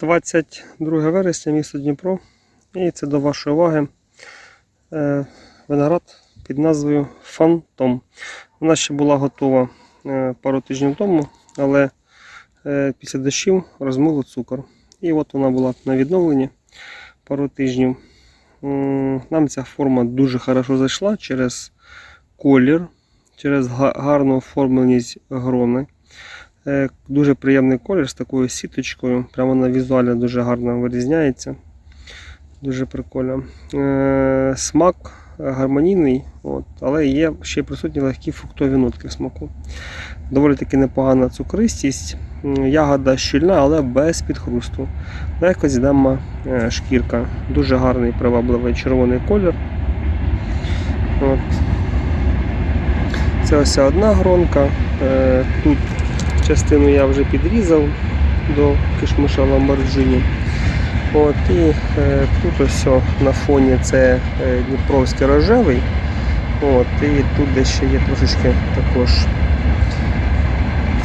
22 вересня, місто Дніпро. І це до вашої уваги е, виноград під назвою Фантом. Вона ще була готова е, пару тижнів тому, але е, після дощів розмило цукор. І от вона була на відновленні пару тижнів. Нам ця форма дуже хорошо зайшла через колір, через гарну оформленість грони. Е, Дуже приємний колір з такою сіточкою. Прямо на візуально дуже гарно вирізняється. Дуже прикольно. Е, Смак гармонійний, от, але є ще присутні легкі фруктові нотки в смаку. Доволі таки непогана цукристість. Ягода щільна, але без підхрусту. Легко зідема е, шкірка. Дуже гарний привабливий червоний колір. От. Це ось одна гронка. Тут частину я вже підрізав до кишмиша Ламборджині. От, і е, тут ось на фоні це е, Дніпровський рожевий. От, і тут десь ще є трошечки також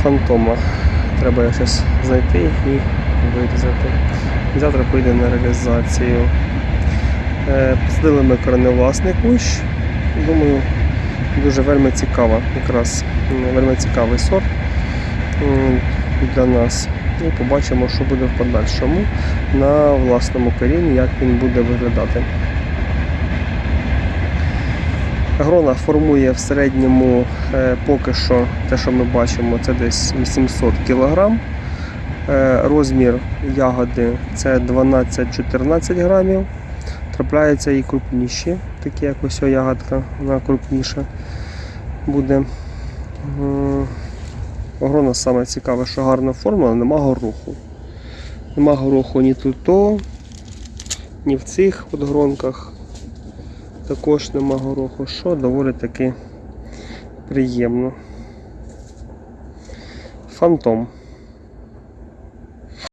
фантома. Треба зараз знайти і вирізати. Завтра поїде на реалізацію. Е, Посадили ми кореневласний кущ. Думаю, дуже вельми цікава, якраз вельми цікавий сорт для нас. І побачимо, що буде в подальшому на власному корінні, як він буде виглядати. Грона формує в середньому е, поки що те, що ми бачимо, це десь 800 кг. Е, Розмір ягоди це 12-14 грамів. Трапляються і крупніші, такі як ось ягодка, вона крупніша буде. М, Грона саме цікаве, що гарна форма, але нема гороху. Нема гороху ні тут, то, ні в цих подгронках. гронках. Також нема гороху, що доволі таки приємно. Фантом.